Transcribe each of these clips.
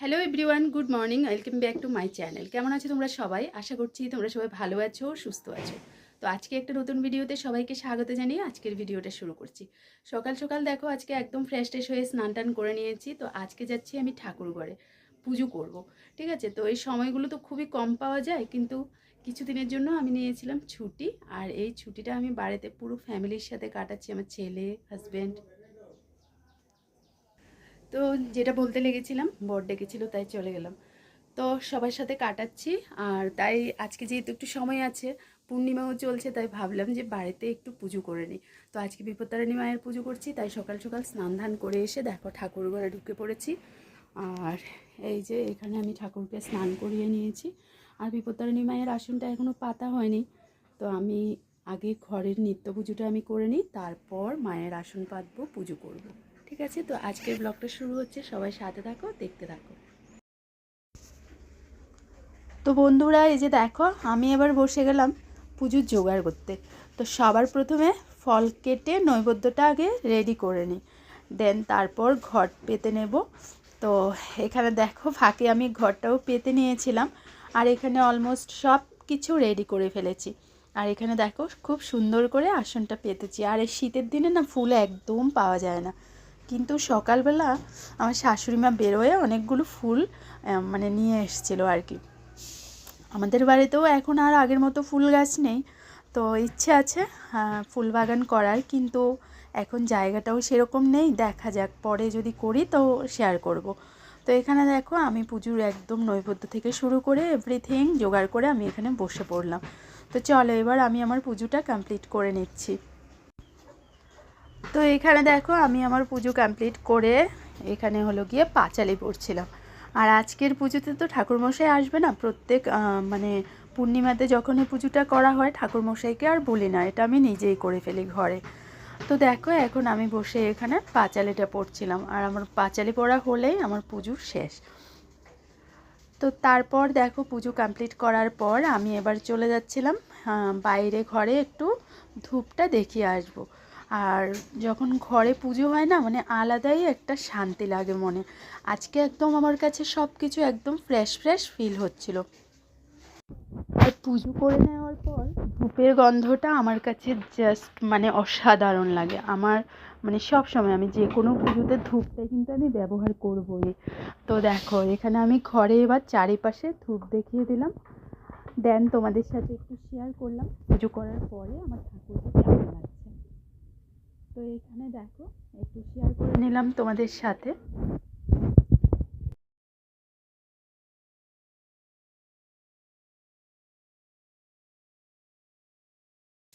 Hello everyone good morning welcome back to my channel কেমন আছো তোমরা সবাই? আশা করছি তোমরা সবাই ভালো আছো, সুস্থ আছো। তো আজকে একটা নতুন ভিডিওতে সবাইকে স্বাগত জানিয়ে আজকের ভিডিওটা শুরু করছি। সকাল সকাল দেখো, আজকে একদম ফ্রেশ ট্রেশ হয়ে স্নান টান করে নিয়েছি। তো আজকে যাচ্ছি আমি ঠাকুর ঘরে, পুজো করব। ঠিক আছে? তো এই সময়গুলো তো খুবই কম পাওয়া যায়, কিন্তু কিছুদিনের জন্য আমি নিয়েছিলাম ছুটি। আর এই ছুটিটা আমি বাড়িতে পুরো ফ্যামিলির সাথে কাটাচ্ছি, আমার ছেলে হাজব্যান্ড তো যেটা বলতে লেগেছিলাম, বর ডেকেছিল, তাই চলে গেলাম। তো সবার সাথে কাটাচ্ছি, আর তাই আজকে যেহেতু একটু সময় আছে, পূর্ণিমাও চলছে, তাই ভাবলাম যে বাড়িতে একটু পুজো করে নিই। তো আজকে বিপত্তারিণী মায়ের পুজো করছি, তাই সকাল সকাল স্নান ধান করে এসে দেখো ঠাকুর ঘরে ঢুকে পড়েছি। আর এই যে এখানে আমি ঠাকুরকে স্নান করিয়ে নিয়েছি। আর বিপত্তারিণী মায়ের আসনটা এখনও পাতা হয়নি। তো আমি আগে ঘরের নিত্য পুজোটা আমি করে নিই, তারপর মায়ের আসন পাতবো, পুজো করব। ঠিক আছে? তো আজকের ব্লগটা শুরু হচ্ছে। সবাই সাথে থাকো, দেখতে থাকো। তো বন্ধুরা, এই যে দেখো, আমি এবার বসে গেলাম পুজোর জোগাড় করতে। তো সবার প্রথমে ফল কেটে নৈবেদ্যটা আগে রেডি করে নিই। দেন তারপর ঘট পেতে নেব। তো এখানে দেখো, ফাঁকে আমি ঘরটাও পেতে নিয়েছিলাম। আর এখানে অলমোস্ট সব কিছু রেডি করে ফেলেছি। আর এখানে দেখো, খুব সুন্দর করে আসনটা পেতেছি। আর এই শীতের দিনে না, ফুল একদম পাওয়া যায় না। কিন্তু সকালবেলা আমার শাশুড়ি মা বেরোয় অনেকগুলো ফুল মানে নিয়ে এসেছিল আর কি। আমাদের বাড়িতেও এখন আর আগের মতো ফুল গাছ নেই। তো ইচ্ছে আছে ফুল বাগান করার, কিন্তু এখন জায়গাটাও সেরকম নেই। দেখা যাক, পরে যদি করি তো শেয়ার করব। তো এখানে দেখো, আমি পুজোর একদম নৈবেদ্য থেকে শুরু করে এভরিথিং জোগাড় করে আমি এখানে বসে পড়লাম। তো চলো, এবার আমি আমার পুজোটা কমপ্লিট করে নিচ্ছি। তো এখানে দেখো আমি আমার পুজো কমপ্লিট করে এখানে হলো গিয়ে পাঁচালি পড়ছিলাম। আর আজকের পুজোতে তো ঠাকুরমশাই আসবে না, প্রত্যেক মানে পূর্ণিমাতে যখন এই পুজোটা করা হয় ঠাকুরমশাইকে আর বলি না, এটা আমি নিজেই করে ফেলি ঘরে। তো দেখো এখন আমি বসে এখানে পাঁচালিটা পড়ছিলাম, আর আমার পাঁচালি পড়া হলেই আমার পুজো শেষ। তো তারপর দেখো পুজো কমপ্লিট করার পর আমি এবার চলে যাচ্ছিলাম বাইরে ঘরে একটু ধূপটা দেখিয়ে আসব। আর যখন ঘরে পুজো হয় না মানে আলাদাই একটা শান্তি লাগে মনে। আজকে একদম আমার কাছে সব কিছু একদম ফ্রেশ ফ্রেশ ফিল হচ্ছিল। আর পুজো করে নেওয়ার পর ধূপের গন্ধটা আমার কাছে জাস্ট মানে অসাধারণ লাগে। আমার মানে সব সময় আমি যে কোনো পুজোতে ধূপটা কিন্তু আমি ব্যবহার করবই। তো দেখো, এখানে আমি ঘরে এবার চারিপাশে ধূপ দেখিয়ে দিলাম। দেন তোমাদের সাথে একটু শেয়ার করলাম। পুজো করার পরে আমার ঠাকুরকে কেমন লাগছে তো এখানে দেখো, একটু শেয়ার করে নিলাম তোমাদের সাথে।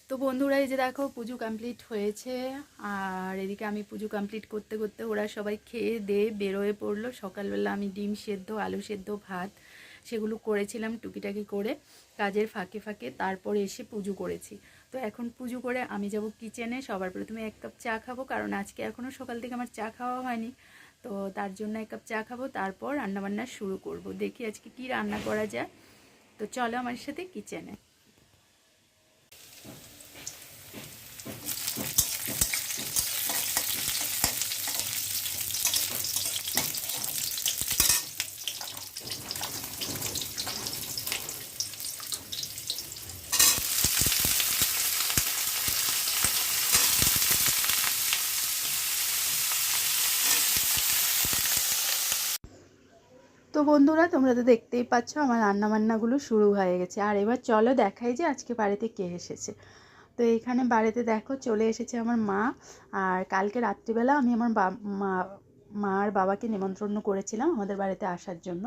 তো বন্ধুরা, এই যে দেখো, পুজো কমপ্লিট হয়েছে। আর এদিকে আমি পুজো কমপ্লিট করতে করতে ওরা সবাই খেয়ে দিয়ে বেরোয় পড়ল। সকালবেলা আমি ডিম সেদ্ধ, আলু সেদ্ধ, ভাত সেগুলো করেছিলাম টুকিটাকি করে কাজের ফাঁকে ফাঁকে। তারপরে এসে পুজো করেছি। তো এখন পুজো করে আমি যাব কিচেনে সবার প্রথমে এক কাপ চা খাব, কারণ আজকে এখনও সকাল থেকে আমার চা খাওয়া হয়নি। তো তার জন্য এক কাপ চা খাব, তারপর রান্নাবান্না শুরু করব। দেখি আজকে কি রান্না করা যায়। তো চলো আমার সাথে কিচেনে তো বন্ধুরা তোমরা তো দেখতেই পাচ্ছ আমার রান্না বান্নাগুলো শুরু হয়ে গেছে। আর এবার চলো দেখাই যে আজকে বাড়িতে কে এসেছে। তো এখানে বাড়িতে দেখো চলে এসেছে আমার মা। আর কালকে রাত্রিবেলা আমি আমার মা মা আর বাবাকে নিমন্ত্রণ করেছিলাম আমাদের বাড়িতে আসার জন্য।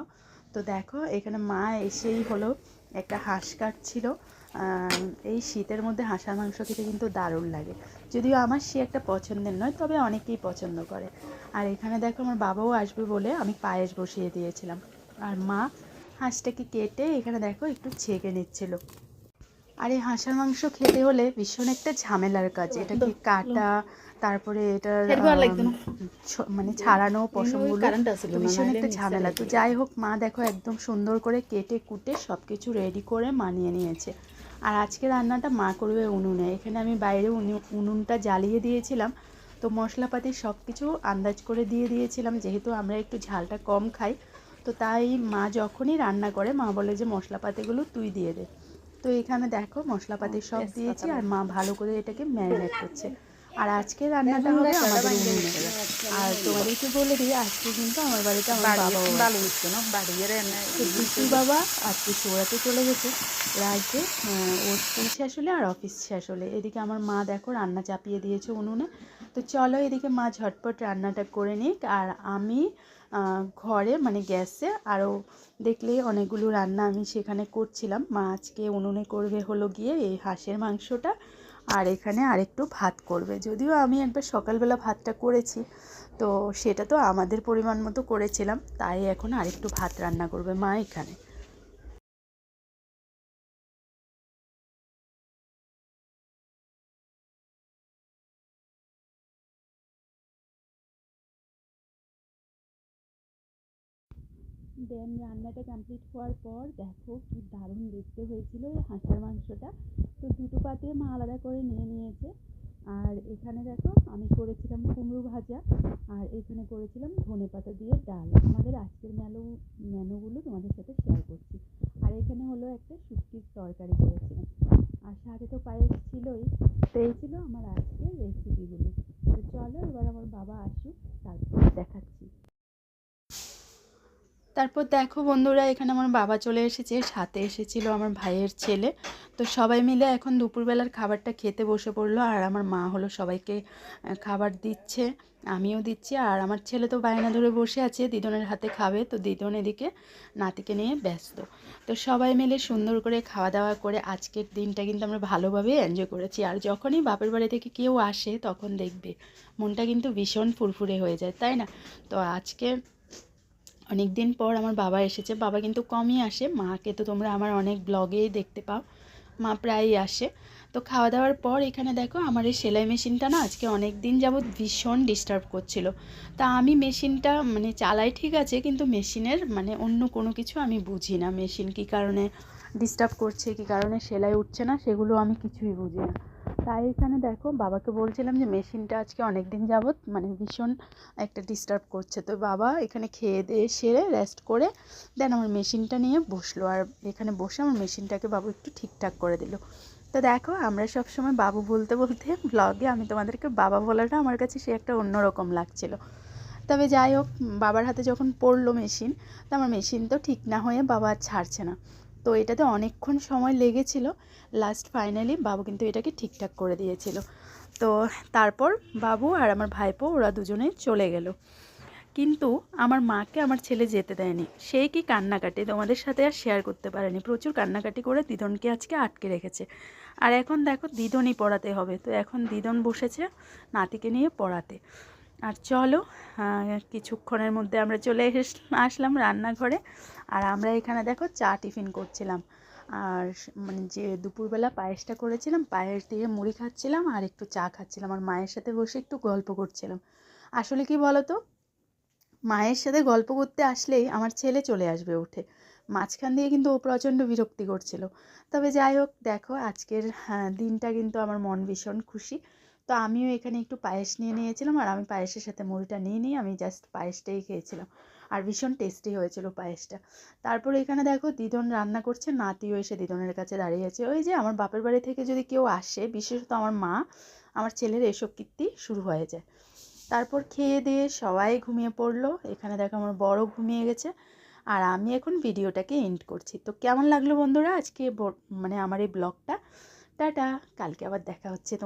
তো দেখো এখানে মা এসেই হলো একটা হাঁস কাটছিল। আহ, এই শীতের মধ্যে হাঁসের মাংস খেতে কিন্তু দারুণ লাগে। যদিও আমার সে একটা পছন্দের নয় তবে অনেকেই পছন্দ করে। আর এখানে দেখো আমার বাবাও আসবে বলে আমি পায়েস বসিয়ে দিয়েছিলাম। আর মা হাঁসটাকে কেটে এখানে দেখো একটু ছেঁকে নিচ্ছিল। আর এই হাঁসের মাংস খেতে হলে ভীষণ একটা ঝামেলার কাজ। এটাকে কাটা তারপরে এটা মানে ছাড়ানো পশমগুলো ভীষণ একটা ঝামেলা। তো যাই হোক মা দেখো একদম সুন্দর করে কেটে কুটে সব কিছু রেডি করে মানিয়ে নিয়েছে। আর আজকে রান্নাটা মা করবে উনুনে। এখানে আমি বাইরে উনুন উনুনটা জ্বালিয়ে দিয়েছিলাম। তো মশলাপাতি সব কিছু আন্দাজ করে দিয়ে দিয়েছিলাম যেহেতু আমরা একটু ঝালটা কম খাই। তো তাই মা যখনই রান্না করে মা বলে যে মশলাপাতিগুলো তুই দিয়ে দে। তো এখানে দেখো মশলাপাতি সব দিয়েছি আর মা ভালো করে এটাকে ম্যারিনেট করছে। আর আজকে রান্নাটা হবে আমাদের উনুনে আর তোমাদেরকে বলে দিই আজকে কিন্তু আমার বাড়িতে আমার বাবা ভালো হচ্ছে না তো বিশুর বাবা আজকে সোড়াতে চলে গেছে। ওরা আজকে ওর স্কুল শেষ হলে আর অফিস শেষ হলে এদিকে আমার মা দেখো রান্না চাপিয়ে দিয়েছে উনুনে। তো চলো এদিকে মা ঝটপট রান্নাটা করে নিক। আর আমি ঘরে মানে গ্যাসে আরও দেখলে অনেকগুলো রান্না আমি সেখানে করছিলাম। মা আজকে উনুনে করবে হলো গিয়ে এই হাঁসের মাংসটা। আর এখানে আরেকটু ভাত করবে। যদিও আমি একবার সকালবেলা ভাতটা করেছি, তো সেটা তো আমাদের পরিমাণ মতো করেছিলাম, তাই এখন আরেকটু ভাত রান্না করবে মা এখানে। দেন রান্নাটা কমপ্লিট হওয়ার পর দেখো কি দারুণ দেখতে হয়েছিল এই হাঁসের মাংসটা। তো দুটো পাতে মা আলাদা করে নিয়ে নিয়েছে। আর এখানে দেখো আমি করেছিলাম কুমড়ো ভাজা আর এখানে করেছিলাম ধনে পাতা দিয়ে ডাল। আমাদের আজকের মেনু মেনুগুলো তোমাদের সাথে শেয়ার করছি। আর এখানে হলো একটা শুটকির তরকারি করেছিলাম। আর সাথে তো পায়েস ছিলই তো এই ছিল আমার আজকের রেসিপিগুলো তো চলো এবার আমার বাবা আসুক, তারপর দেখাচ্ছি। তারপর দেখো বন্ধুরা, এখানে আমার বাবা চলে এসেছে, সাথে এসেছিল আমার ভাইয়ের ছেলে। তো সবাই মিলে এখন দুপুরবেলার খাবারটা খেতে বসে পড়ল, আর আমার মা হলো সবাইকে খাবার দিচ্ছে, আমিও দিচ্ছি, আর আমার ছেলে তো বায়না ধরে বসে আছে, দিদনের হাতে খাবে। তো দিদন এদিকে নাতিকে নিয়ে ব্যস্ত। তো সবাই মিলে সুন্দর করে খাওয়া দাওয়া করে আজকের দিনটা কিন্তু আমরা ভালোভাবে এনজয় করেছি। আর যখনই বাপের বাড়ি থেকে কেউ আসে, তখন দেখবে মনটা কিন্তু ভীষণ ফুরফুরে হয়ে যায়, তাই না? তো আজকে অনেক দিন পর আমার বাবা এসেছে। বাবা কিন্তু কমই আসে। মাকে তো তোমরা আমার অনেক ব্লগেই দেখতে পাও। মা প্রায়ই আসে। তো খাওয়া দাওয়ার পর এখানে দেখো আমার এই সেলাই মেশিনটা না আজকে অনেক দিন যাবৎ ভীষণ ডিস্টার্ব করছিল। তা আমি মেশিনটা মানে চালাই ঠিক আছে কিন্তু মেশিনের মানে অন্য কোনো কিছু আমি বুঝি না। মেশিন কী কারণে ডিস্টার্ব করছে, কী কারণে সেলাই উঠছে না, সেগুলো আমি কিছুই বুঝি না। তাই এখানে দেখো বাবাকে বলছিলাম যে মেশিনটা আজকে অনেক দিন যাবৎ মানে ভীষণ একটা ডিস্টার্ব করছে। তো বাবা এখানে খেয়ে দিয়ে সেরে রেস্ট করে দেন আমার মেশিনটা নিয়ে বসল। আর এখানে বসে আমার মেশিনটাকে বাবু একটু ঠিকঠাক করে দিল। তো দেখো আমরা সব সময় বাবু বলতে বলতে ব্লগে আমি তোমাদেরকে বাবা বলাটা আমার কাছে সে একটা অন্যরকম লাগছিল। তবে যাই হোক, বাবার হাতে যখন পড়ল মেশিন, তো আমার মেশিন তো ঠিক না হয়ে বাবা ছাড়ছে না। তো এটাতে অনেকক্ষণ সময় লেগেছিল। লাস্ট ফাইনালি বাবু কিন্তু এটাকে ঠিকঠাক করে দিয়েছিল। তো তারপর বাবু আর আমার ভাইপো ওরা দুজনে চলে গেল। কিন্তু আমার মাকে আমার ছেলে যেতে দেয়নি। সেই কি কান্নাকাটি? তোমাদের সাথে আর শেয়ার করতে পারেনি। প্রচুর কান্নাকাটি করে দিদনকে আজকে আটকে রেখেছে। আর এখন দেখো দিদনই পড়াতে হবে। তো এখন দিদন বসেছে নাতিকে নিয়ে পড়াতে। আর চলো কিছুক্ষণের মধ্যে আমরা চলে আসলাম রান্নাঘরে। আর আমরা এখানে দেখো চা টিফিন করছিলাম। আর মানে যে দুপুরবেলা পায়েসটা করেছিলাম পায়েস দিয়ে মুড়ি খাচ্ছিলাম আর একটু চা খাচ্ছিলাম। আর মায়ের সাথে বসে একটু গল্প করছিলাম। আসলে কি বলো তো মায়ের সাথে গল্প করতে আসলেই আমার ছেলে চলে আসবে উঠে। মাঝখান দিয়ে কিন্তু ও প্রচণ্ড বিরক্তি করছিল। তবে যাই হোক দেখো আজকের হ্যাঁ, দিনটা কিন্তু আমার মন ভীষণ খুশি। তো আমিও এখানে একটু পায়েস নিয়ে নিয়েছিলাম আর আমি পায়েসের সাথে মুড়িটা নিয়ে নিই আমি জাস্ট পায়েসটাই খেয়েছিলাম। আর ভীষণ টেস্টি হয়েছিল পায়েসটা। তারপর এখানে দেখো দিদন রান্না করছে, নাতিও এসে দিদনের কাছে দাঁড়িয়েছে ওই যে আমার বাপের বাড়ি থেকে যদি কেউ আসে, বিশেষত আমার মা, আমার ছেলের এসব কীর্তি শুরু হয়ে যায়। তারপর খেয়ে দিয়ে সবাই ঘুমিয়ে পড়ল। এখানে দেখো আমার বড় ঘুমিয়ে গেছে। আর আমি এখন ভিডিওটাকে এন্ড করছি। তো কেমন লাগল বন্ধুরা আজকে মানে আমার এই ব্লগটা? টাটা, কালকে আবার দেখা হচ্ছে তোমার